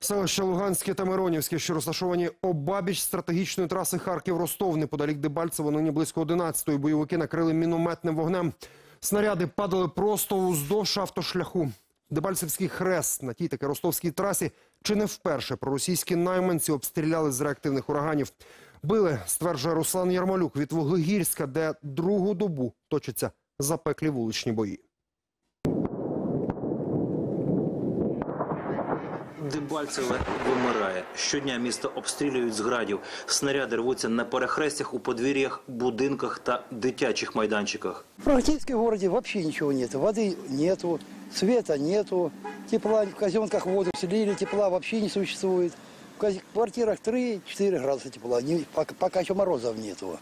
Селища Луганське та Миронівське, що розташовані обабіч стратегічної траси Харків-Ростов, неподалік Дебальцево, нині близько 11-ї. Бойовики накрили мінометним вогнем. Снаряди падали просто уздовж автошляху. Дебальцевський хрест на тій таки ростовській трасі чи не вперше проросійські найманці обстріляли з реактивних ураганів. Били, стверджує Руслан Ярмолюк від Вуглегірська, де другу добу точаться запеклі вуличні бої. Дебальцеве вимирає. Щодня місто обстрілюють з градів. Снаряди рвуться на перехрестях у подвір'ях, будинках та дитячих майданчиках. В городе вообще ничего нет. Воды нету, света нету, тепла в казенках воду слили, тепла вообще не существует. В квартирах 3-4 градуса тепла, пока еще морозов нету.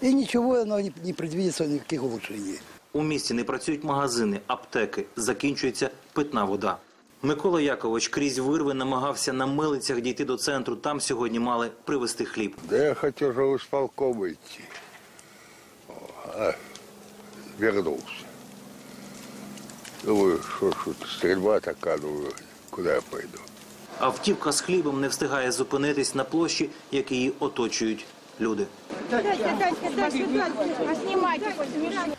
Ничего оно не, предвидится, никаких улучшений. У місті не працюють магазини, аптеки, закінчується питна вода. Микола Якович крізь вирви намагався на милицях дійти до центру. Там сьогодні мали привезти хліб. Да я хотел же в исполком А вернулся. Думаю, что ж тут стрельба такая, думаю, куда я пойду. Автівка з хлібом не встигає зупинитись на площі, як її оточують люди.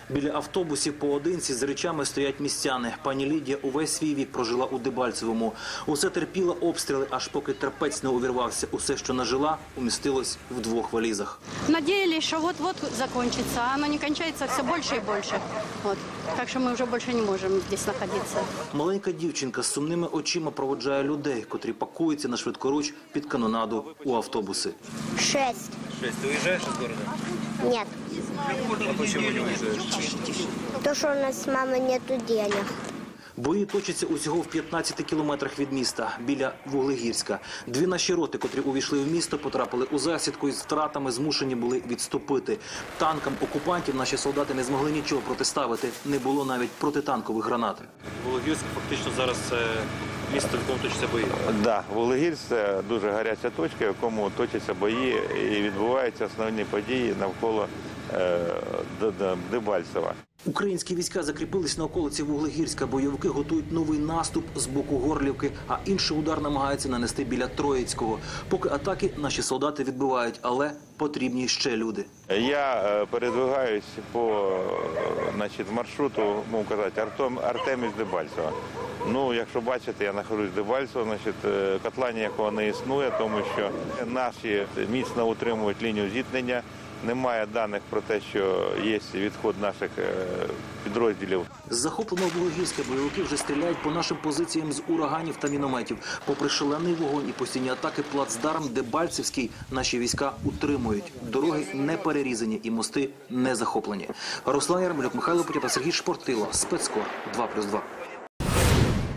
Біля автобусів поодинці з речами стоять містяни. Пані Лідія увесь свій вік прожила у Дебальцевому. Усе терпіла обстріли, аж поки терпець не увірвався. Усе, що нажила, умістилось в двох валізах. Надеялись, что вот-вот закончится, а оно не кончается все больше и больше. Вот. Так что мы уже больше не можем здесь находиться. Маленька дівчинка з сумними очима проводжає людей, котрі пакуються на швидкоруч під канонаду у автобуси. Шесть. Шесть, Ты уезжаешь из города? Нет. А почему не уезжаешь? То, что у нас с мамой нету денег. Бої точаться усього в 15 кілометрах від міста, біля Вуглегірська. Дві наші роти, котрі увійшли в місто, потрапили у засідку і з втратами змушені були відступити. Танкам окупантів наші солдати не змогли нічого протиставити. Не було навіть протитанкових гранат. Вологірськ фактично зараз це місто, в якому точаться бої. Да, Вологір це дуже гаряча точка, в якому точаться бої і відбуваються основні події навколо е, Дебальцева. Українські війська закріпились на околиці Вуглегірська. Бойовики готують новий наступ з боку Горлівки, а інший удар намагаються нанести біля Троїцького. Поки атаки наші солдати відбивають, але потрібні ще люди. Я е, передвигаюсь по е, значить, маршруту, мов казати, Артем, Артеміс Дебальцева. Ну, якщо бачите, я знаходжусь в Дебальцево, значить, е, котлання якого не існує, тому що наші міцно утримують лінію зіткнення. Немає даних про те, що є відход наших е, підрозділів З захопленого Вуглегірська бойовики вже стріляють по нашим позиціям з ураганів та мінометів. Попри шалений вогонь і постійні атаки, плацдарм Дебальцевський наші війська утримують. Дороги не перерізані і мости не захоплені. Руслан Ярмолюк, Михайло Потєпа, Сергій Шпортило, Спецкор 2+,2.